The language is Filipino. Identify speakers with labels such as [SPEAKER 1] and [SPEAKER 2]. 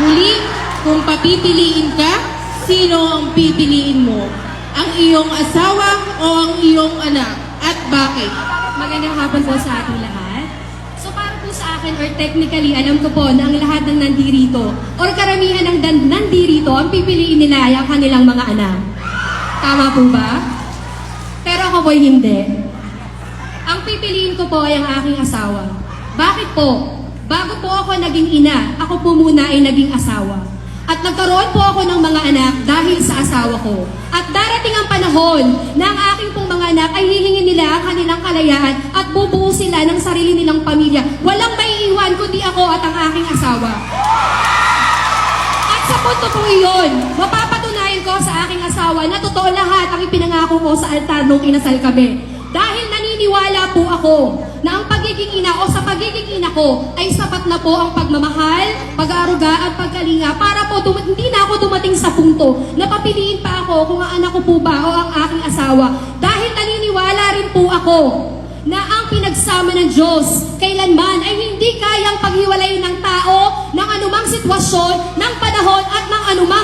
[SPEAKER 1] Muli, kung papipiliin ka, sino ang pipiliin mo? Ang iyong asawa o ang iyong anak? At bakit?
[SPEAKER 2] Magandang hapon po sa ating lahat. So para po sa akin, or technically, alam ko po na ang lahat ng nandirito, or karamihan ng nandirito, ang pipiliin nila ay ang kanilang mga anak. Tama po ba? Pero ako po'y hindi. Ang pipiliin ko po ay ang aking asawa. Bakit po? Bago po ako naging ina, ako po muna ay naging asawa. At nagkaroon po ako ng mga anak dahil sa asawa ko. At darating ang panahon na ang aking pong mga anak ay hihingin nila ang kanilang kalayaan at bubuo sila ng sarili nilang pamilya. Walang maiiwan kundi ako at ang aking asawa. At sa punto po iyon, mapapatunayan ko sa aking asawa na totoo lahat ang ipinangako ko sa altar nung kinasal kami. Dahil naniniwala po ako na ang pagiging ina o sa pagiging ina ko ay sapat na po ang pagmamahal, pag-aaruga at pagkalinga para po hindi na ako dumating sa punto na papiliin pa ako kung ang anak ko po ba o ang aking asawa. Dahil naniniwala rin po ako na ang pinagsama ng Diyos kailanman ay hindi kayang paghiwalayin ng tao ng anumang sitwasyon, ng panahon at ng anumang